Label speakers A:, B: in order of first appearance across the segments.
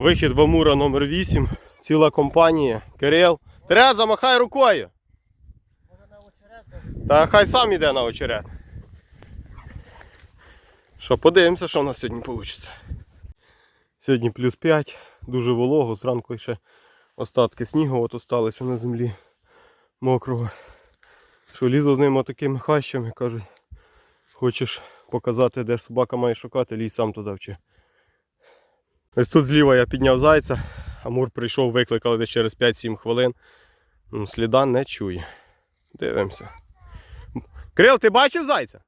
A: Вихід в Амура номер 8 ціла компанія. Кирил. Тереза, махай рукою. Та хай сам іде на очерет. Що, подивимося, що в нас сьогодні вийде. Сьогодні плюс 5, дуже волого, зранку ще остатки снігу от осталися на землі мокрого. Що лізо з ним отакими хащами, кажуть, хочеш показати, де собака має шукати, лізь сам туди вчи. Ось тут зліва я підняв зайця, Амур прийшов, викликали десь через 5-7 хвилин. Сліда не чує. Дивимося. Крил, ти бачив зайця?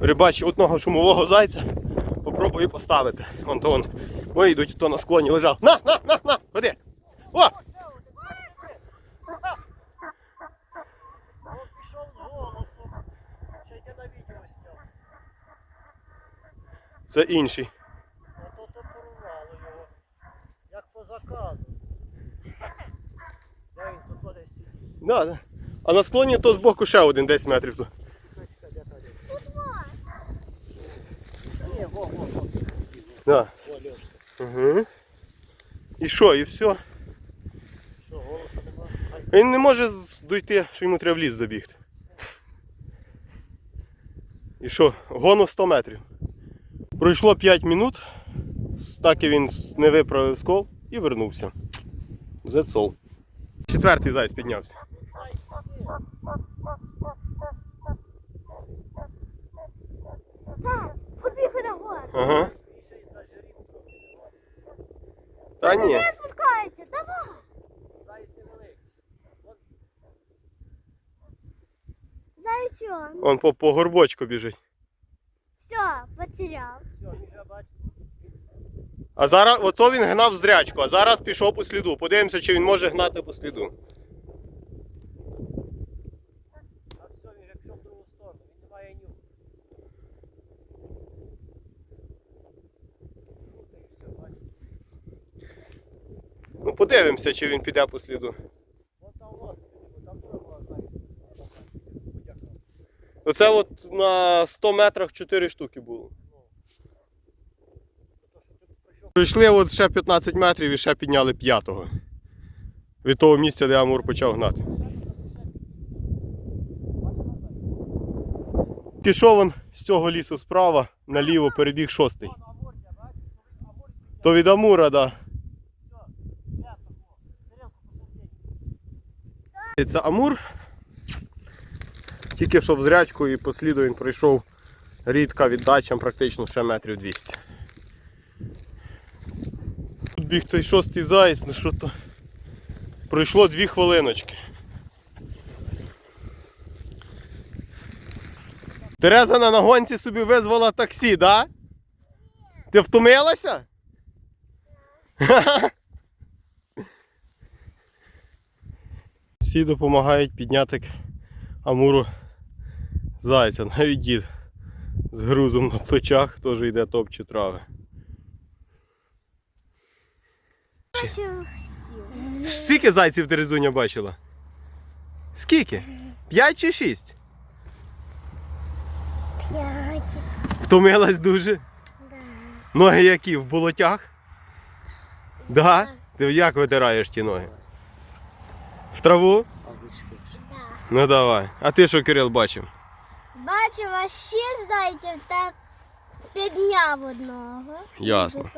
A: Рибачив одного шумового зайця. Попробую поставити. Вон то вон. Ой, йдуть, то на склоні лежав. На, на, на, на, ходи. О!
B: Он пішов з голосом. Ще йде на відео сняв.
A: Це інший.
B: А то то порвало його. Як по заказу. Де він тут кудись сидить?
A: Да, да. А на склоні то збоку ще один 10 метрів. тут.
B: Ні, во, во, во.
A: Да.
B: Льошка.
A: Угу. І що, і все.
B: Що, голоса нема? Ай,
A: Він не може з- дойти, що йому треба в ліс забігти. І що, гону 100 метрів. Пройшло 5 минут, так і він не виправив скол і вернувся. Зецол. Четвертий зайць піднявся.
C: Так, побігли на гору.
A: Ага. Та ні.
C: Не спускається, давай.
B: Зайць невеликий. Вон
C: Зайчон.
A: Он по, по горбочку біжить.
C: Все, потеряв.
B: все, він вже бачить.
A: А зараз ото він гнав зрячку, а зараз пішов по сліду. Подивимося, чи він може гнати по сліду.
B: Він вже пішов.
A: Ну подивимося, чи він піде по сліду.
B: Вон там.
A: Оце от на 100 метрах 4 штуки було.
B: То, що ти прийшов
A: Прийшли от ще 15 метрів і ще підняли п'ятого. Від того місця, де Амур почав гнати. Пішов з цього лісу справа, наліво перебіг шостий.
B: То
A: від Амура, да.
B: Тарілку посередині.
A: Це Амур. Тільки що в зрячку і по сліду він пройшов рідка віддачам практично ще метрів 200. Біг той шостий заєць, ну що то. Пройшло дві хвилиночки. Тереза на нагонці собі визвала таксі, да? Ти втомилася? Всі допомагають підняти Амуру зайця. Навіть дід з грузом на плечах теж йде топче трави. Скільки зайців Терезуня бачила? Скільки? П'ять чи шість?
C: П'ять.
A: Втомилась дуже.
C: Да.
A: Ноги які в болотях? Да? Ти як витираєш ті ноги? В траву?
C: Да.
A: Ну давай. А ти що, Кирил, бачив?
C: Бачила ще зайців та підняв одного.
A: Ясно.